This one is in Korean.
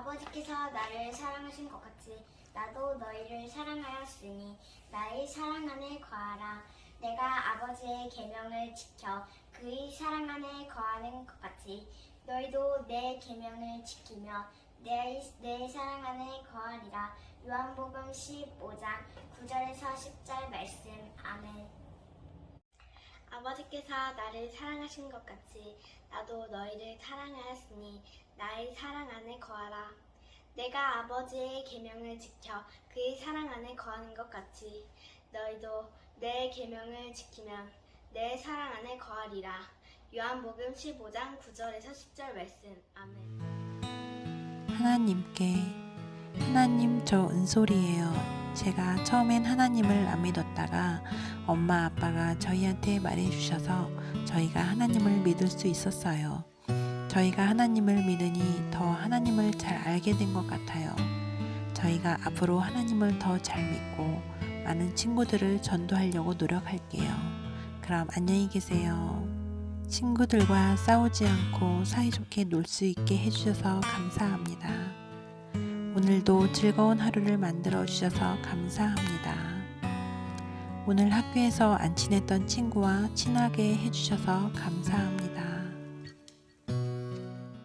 아버지께서 나를 사랑하신 것 같이 나도 너희를 사랑하였으니 나의 사랑 안에 거하라. 내가 아버지의 계명을 지켜 그의 사랑 안에 거하는 것 같이 너희도 내 계명을 지키며 내, 내 사랑 안에 거하리라. 요한복음 15장 9절에서 10절 말씀. 아멘. 아버지께서 나를 사랑하신 것 같이 나도 너희를 사랑하였으니 나의 사랑 안에 거하라. 내가 아버지의 계명을 지켜 그의 사랑 안에 거하는 것 같이 너희도 내 계명을 지키면 내 사랑 안에 거하리라. 요한복음 15장 9절에서 10절 말씀. 아멘. 하나님께 하나님 저 은솔이에요. 제가 처음엔 하나님을 안 믿었다가 엄마 아빠가 저희한테 말해 주셔서 저희가 하나님을 믿을 수 있었어요. 저희가 하나님을 믿으니 더 하나님을 잘 알게 된 것 같아요. 저희가 앞으로 하나님을 더 잘 믿고 많은 친구들을 전도하려고 노력할게요. 그럼 안녕히 계세요. 친구들과 싸우지 않고 사이좋게 놀 수 있게 해주셔서 감사합니다. 오늘도 즐거운 하루를 만들어 주셔서 감사합니다. 오늘 학교에서 안 친했던 친구와 친하게 해주셔서 감사합니다.